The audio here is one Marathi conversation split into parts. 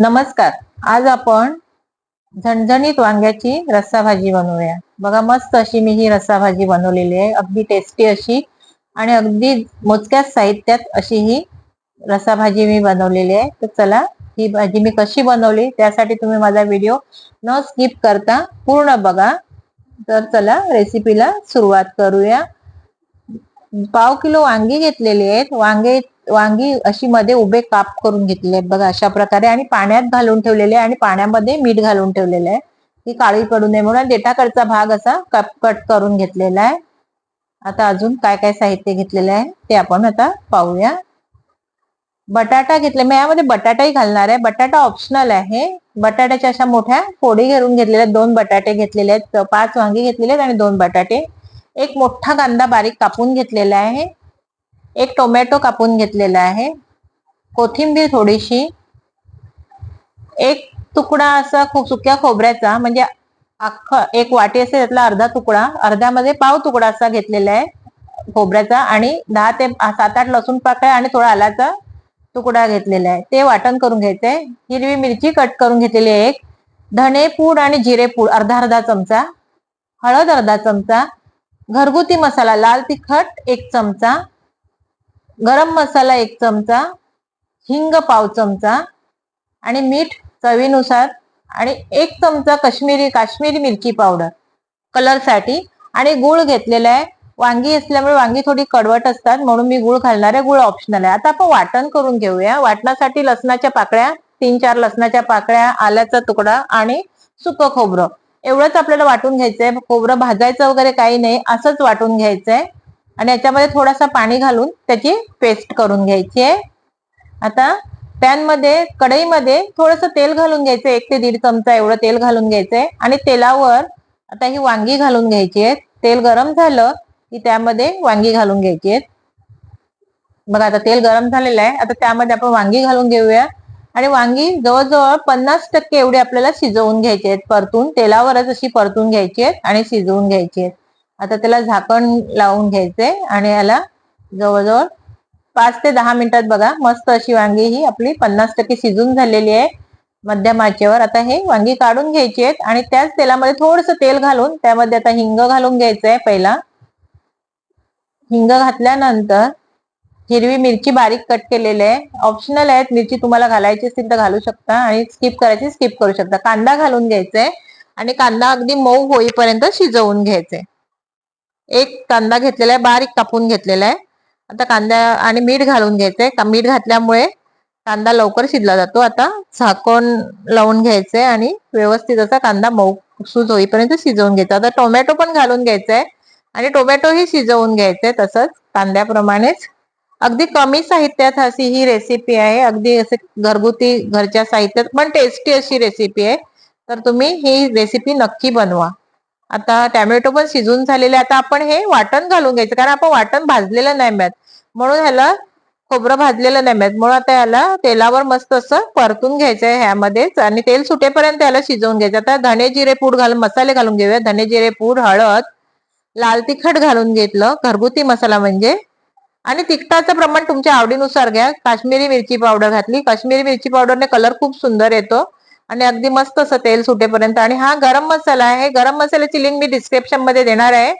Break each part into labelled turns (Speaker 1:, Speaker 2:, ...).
Speaker 1: नमस्कार. आज आपण झणझणीत वांग्याची रस्सा भाजी बनवूया. बघा मस्त अशी मी ही रस्सा भाजी बनवलेली आहे. अगदी टेस्टी अशी आणि अगदी मोजक्याच साहित्यात अशी ही रस्सा भाजी मी बनवलेली आहे. तर चला ही भाजी मी कशी बनवली त्यासाठी तुम्ही माझा व्हिडिओ न स्किप करता पूर्ण बघा. तर चला रेसिपीला सुरुवात करूया. पाव किलो वांगी घेतलेली आहेत. वांगे वांगी अशी मध्ये उभे काप करून घेतले आहेत बघा अशा प्रकारे. आणि पाण्यात घालून ठेवलेले आहे आणि पाण्यामध्ये मीठ घालून ठेवलेलं आहे. ती काळी पडू नये म्हणून डेटाकडचा भाग असा कप कट करून घेतलेला आहे. आता अजून काय काय साहित्य घेतलेलं आहे ते आपण आता पाहूया. बटाटा घेतले मी यामध्ये बटाटाही घालणार आहे. बटाटा ऑप्शनल आहे. बटाट्याच्या अशा मोठ्या फोडी घेऊन घेतलेल्या आहेत. दोन बटाटे घेतलेले आहेत. पाच वांगी घेतलेले आहेत आणि दोन बटाटे. एक मोठा कांदा बारीक कापून घेतलेला आहे. एक टोमॅटो कापून घेतलेला आहे. कोथिंबीर थोडीशी. एक तुकडा असा सुक्या खोबऱ्याचा म्हणजे अख्ख एक वाटी असेल त्यातला अर्धा तुकडा. अर्ध्यामध्ये पाव तुकडा असा घेतलेला आहे खोबऱ्याचा आणि दहा ते सात आठ लसूण पाकळ्या आणि थोडा आलाचा तुकडा घेतलेला आहे. ते वाटण करून घ्यायचंय. हिरवी मिरची कट करून घेतलेली आहे एक. धणे पूड आणि जिरे पूड अर्धा अर्धा चमचा. हळद अर्धा चमचा. घरगुती मसाला लाल तिखट एक चमचा. गरम मसाला एक चमचा हिंग पाव चमचा आणि मीठ चवीनुसार आणि एक चमचा कश्मीरी काश्मीरी मिरची पावडर कलरसाठी आणि गुळ घेतलेला आहे. वांगी असल्यामुळे वांगी थोडी कडवट असतात म्हणून मी गुळ घालणार आहे. गुळ ऑप्शनल आहे. आता आपण वाटण करून घेऊया. वाटणासाठी लसणाच्या पाकळ्या तीन चार लसणाच्या पाकळ्या आल्याचा तुकडा आणि सुकं खोबरं. एवढंच आपल्याला वाटून घ्यायचंय. खोबरं भाजायचं वगैरे काही नाही. असंच वाटून घ्यायचंय. आणि याच्यामध्ये थोडासा पाणी घालून त्याची पेस्ट करून घ्यायची आहे. आता पॅनमध्ये कढईमध्ये थोडंसं तेल घालून घ्यायचं एक ते दीड चमचा एवढं तेल घालून घ्यायचंय आणि तेलावर आता ही वांगी घालून घ्यायची आहेत. तेल गरम झालं की त्यामध्ये वांगी घालून घ्यायची आहेत. बघा आता तेल गरम झालेलं आहे. आता त्यामध्ये आपण वांगी घालून घेऊया. आणि वांगी जवळजवळ पन्नास टक्के एवढी आपल्याला शिजवून घ्यायची आहेत. परतून तेलावरच अशी परतून घ्यायची आहेत आणि शिजवून घ्यायची आहेत. आता त्याला झाकण लावून घ्यायचंय आणि याला जवळजवळ पाच ते दहा मिनिटात बघा मस्त अशी वांगी ही आपली पन्नास टक्के शिजून झालेली आहे. मध्यम आचेवर आता हे वांगी काढून घ्यायची आहेत आणि त्याच तेलामध्ये थोडस तेल घालून त्यामध्ये आता हिंग घालून घ्यायचंय पहिला. हिंग घातल्यानंतर हिरवी मिरची बारीक कट केलेली आहे. ऑप्शनल आहेत मिरची तुम्हाला घालायची असेल तर घालू शकता आणि स्किप करायची स्किप करू शकता. कांदा घालून घ्यायचाय आणि कांदा अगदी मऊ होईपर्यंत शिजवून घ्यायचे एक कांदा घेतलेला आहे बारीक कापून घेतलेला आहे. आता कांदा आणि मीठ घालून घ्यायचंय. मीठ घातल्यामुळे कांदा लवकर शिजला जातो. आता झाकण लावून घ्यायचंय आणि व्यवस्थित असा कांदा मऊ सूज होईपर्यंत शिजवून घ्यायचा. आता टोमॅटो पण घालून घ्यायचा आहे आणि टोमॅटोही शिजवून घ्यायचंय तसंच कांद्याप्रमाणेच. अगदी कमी साहित्यात अशी ही रेसिपी आहे. अगदी असे घरगुती घरच्या साहित्यात पण टेस्टी अशी रेसिपी आहे. तर तुम्ही ही रेसिपी नक्की बनवा. आता टॅमॅटो पण शिजून झालेले आता आपण हे वाटण घालून घ्यायचं कारण आपण वाटण भाजलेलं नाही मिळत. म्हणून ह्याला खोबरं भाजलेलं नाही मिळत. म्हणून आता ह्याला तेलावर मस्त असं परतून घ्यायचंय ह्यामध्येच आणि तेल सुटेपर्यंत याला शिजवून घ्यायचं. आता धने जिरे पूड घालून मसाले घालून घेऊया. धने जिरे पूड हळद लाल तिखट घालून घेतलं घरगुती मसाला म्हणजे. आणि तिखटाचं प्रमाण तुमच्या आवडीनुसार घ्या. काश्मीरी मिरची पावडर घातली. काश्मीरी मिरची पावडरने कलर खूप सुंदर येतो. आणि अगदी मस्त असं तेल सुटेपर्यंत. आणि हा गरम मसाला आहे. गरम मसाल्याची लिंक मी डिस्क्रिप्शनमध्ये देणार आहे.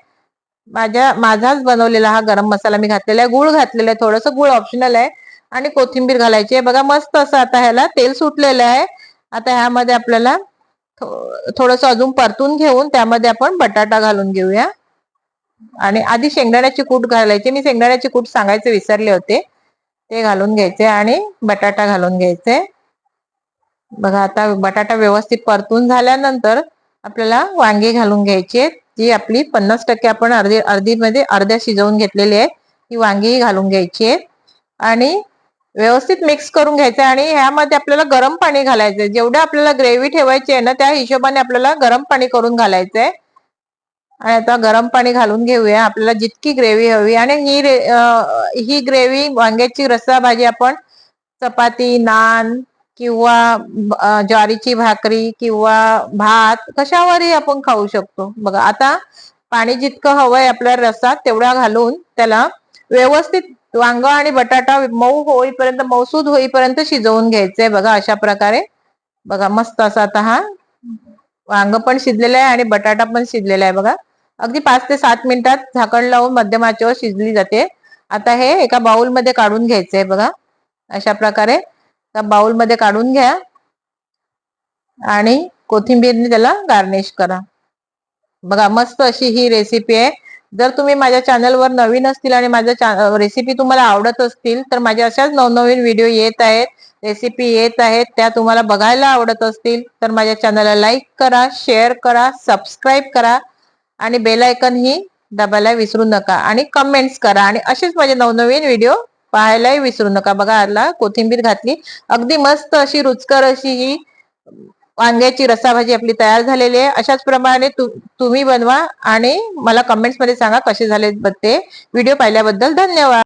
Speaker 1: माझ्या माझाच बनवलेला हा गरम मसाला मी घातलेला आहे. गुळ घातलेला आहे. थोडस गुळ ऑप्शनल आहे. आणि कोथिंबीर घालायची आहे. बघा मस्त असं आता ह्याला तेल सुटलेलं आहे. आता ह्यामध्ये आपल्याला थोडस अजून परतून घेऊन त्यामध्ये आपण बटाटा घालून घेऊया. आणि आधी शेंगदाण्याची कूट घालायची. मी शेंगदाण्याची कूट सांगायचे विसरले होते. ते घालून घ्यायचे आणि बटाटा घालून घ्यायचे. बघा आता बटाटा व्यवस्थित परतून झाल्यानंतर आपल्याला वांगी घालून घ्यायची जी आपली पन्नास टक्के आपण अर्धी अर्धी मध्ये अर्ध्या शिजवून घेतलेली आहे ती वांगीही घालून घ्यायची आहेत आणि व्यवस्थित मिक्स करून घ्यायचं आणि ह्यामध्ये आपल्याला गरम पाणी घालायचंय जेवढं आपल्याला ग्रेव्ही ठेवायची आहे ना त्या हिशोबाने आपल्याला गरम पाणी करून घालायचंय आणि आता गरम पाणी घालून घेऊया. आपल्याला जितकी ग्रेव्ही हवी आणि ही ही ग्रेव्ही वांग्याची रस्सा भाजी आपण चपाती नान किंवा ज्वारीची भाकरी किंवा भात कशावरही आपण खाऊ शकतो. बघा आता पाणी जितकं हवंय आपल्या रसात तेवढा घालून त्याला व्यवस्थित वांग आणि बटाटा मऊ होईपर्यंत मौसूद होईपर्यंत शिजवून घ्यायचंय बघा अशा प्रकारे. बघा मस्त असा आता हा वांग पण शिजलेलं आहे आणि बटाटा पण शिजलेला आहे बघा. अगदी पाच ते सात मिनिटात झाकण लावून मध्यमाच्यावर शिजली जाते. आता हे एका बाउलमध्ये काढून घ्यायचंय बघा. अशा प्रकारे त्या बाउलमध्ये काढून घ्या. आणि कोथिंबीरने त्याला गार्निश करा. बघा मस्त अशी ही रेसिपी आहे. जर तुम्ही माझ्या चॅनलवर नवीन असतील आणि माझ्या रेसिपी तुम्हाला आवडत असतील तर माझ्या अशाच नवनवीन व्हिडिओ येत आहेत. रेसिपी येत आहेत त्या तुम्हाला बघायला आवडत असतील तर माझ्या चॅनलला लाईक करा शेअर करा सबस्क्राईब करा. आणि बेलायकन ही दाबायला विसरू नका. आणि कमेंट्स करा. आणि असेच माझे नवनवीन व्हिडिओ पाहायलाही विसरू नका. बघा आला कोथिंबीर घातली. अगदी मस्त अशी रुचकर अशी ही वांग्याची रसाभाजी आपली तयार झालेली आहे. अशाच प्रमाणे तुम्ही बनवा आणि मला कमेंट्समध्ये सांगा कसे झाले ते व्हिडिओ पाहिल्याबद्दल धन्यवाद.